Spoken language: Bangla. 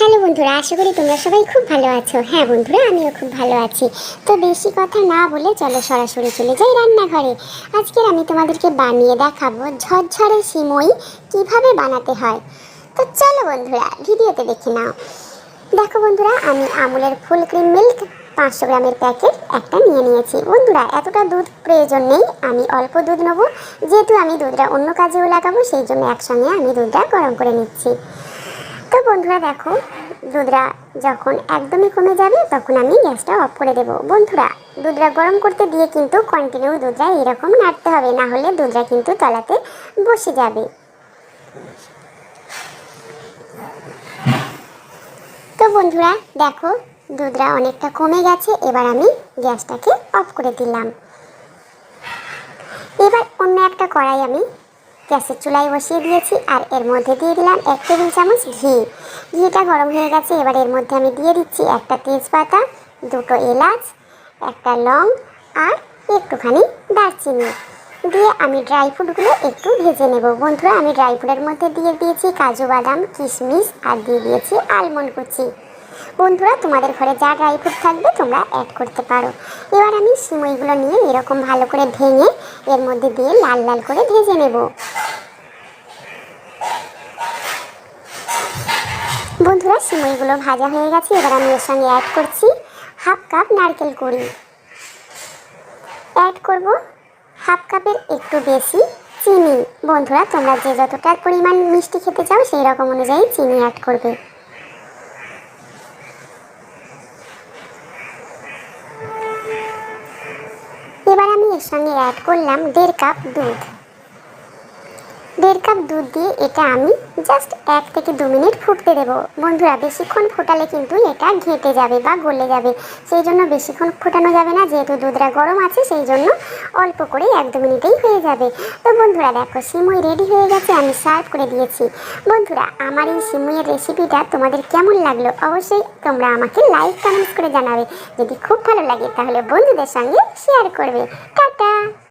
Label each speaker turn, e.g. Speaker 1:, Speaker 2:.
Speaker 1: হ্যালো বন্ধুরা, আশা করি তোমরা সবাই খুব ভালো আছো। হ্যাঁ বন্ধুরা, আমিও খুব ভালো আছি। তো বেশি কথা না বলে চলো সরাসরি চলে যাই রান্নাঘরে। আজকের আমি তোমাদেরকে বানিয়ে দেখাবো ঝরঝরে সিমই কীভাবে বানাতে হয়। তো চলো বন্ধুরা, ভিডিওতে দেখে নাও। দেখো বন্ধুরা, আমি আমুলের ফুল ক্রিম মিল্ক পাঁচশো গ্রামের প্যাকেট একটা নিয়ে নিয়েছি। বন্ধুরা, এতটা দুধ প্রয়োজন নেই, আমি অল্প দুধ নেব। যেহেতু আমি দুধটা অন্য কাজেও লাগাবো, সেই জন্য একসঙ্গে আমি দুধটা গরম করে নিচ্ছি। বন্ধুরা, দেখো দুধটা যখন একদমই কমে যাবে, তখন আমি গ্যাসটা অফ করে দেবো। বন্ধুরা, দুধরা গরম করতে দিয়ে কিন্তু কন্টিনিউ দুধরা এরকম নাড়তে হবে, না হলে দুধটা কিন্তু তলাতে বসে যাবে। তো বন্ধুরা, দেখো দুধটা অনেকটা কমে গেছে, এবার আমি গ্যাসটাকে অফ করে দিলাম। এবার অন্য একটা কড়াই আমি গ্যাসের চুলায় বসিয়ে দিয়েছি আর এর মধ্যে দিয়ে দিলাম এক টেবিল চামচ ঘি। ঘিটা গরম হয়ে গেছে, এবার এর মধ্যে আমি দিয়ে দিচ্ছি একটা তেজপাতা, দুটো এলাচ, একটা লং আর একটুখানি দারচিনি। দিয়ে আমি ড্রাই ফ্রুটগুলো একটু ভেজে নেব। বন্ধুরা, আমি ড্রাই ফ্রুটের মধ্যে দিয়ে দিয়েছি কাজু বাদাম, কিশমিশ আর দিয়ে দিয়েছি আলমন্ড কুচি। বন্ধুরা, তোমাদের ঘরে যা ড্রাই ফ্রুট থাকবে তোমরা অ্যাড করতে পারো। এবার আমি সিমইগুলো নিয়ে এরকম ভালো করে ভেঙে এর মধ্যে দিয়ে লাল লাল করে ভেজে নেব। বন্ধুরা সিমইগুলো ভাজা হয়ে গেছে, এবার আমি এর সঙ্গে অ্যাড করছি হাফ কাপ নারকেল কুড়ি। অ্যাড করব হাফ কাপের একটু বেশি চিনি। বন্ধুরা, তোমরা যে যতটা পরিমাণ মিষ্টি খেতে চাও সেই রকম অনুযায়ী চিনি অ্যাড করবে। এবার আমি এর সঙ্গে অ্যাড করলাম দেড় কাপ দুধ। দেড় কাপ দুধ দিয়ে এটা আমি জাস্ট এক থেকে দু মিনিট ফুটতে দেবো। বন্ধুরা, বেশিক্ষণ ফোটালে কিন্তু এটা ঘেঁটে যাবে বা গলে যাবে। সেই জন্য বেশিক্ষণ ফোটানো যাবে না, যেহেতু দুধটা গরম আছে, সেই জন্য অল্প করে এক দু মিনিটেই হয়ে যাবে। তো বন্ধুরা, দেখো, সিমুই রেডি হয়ে গেছে, আমি সার্ভ করে দিয়েছি। বন্ধুরা, আমার এই সিমুইয়ের রেসিপিটা তোমাদের কেমন লাগল অবশ্যই তোমরা আমাকে লাইক কমেন্টস করে জানাবে। যদি খুব ভালো লাগে, তাহলে বন্ধুদের সঙ্গে শেয়ার করবে। টাটা!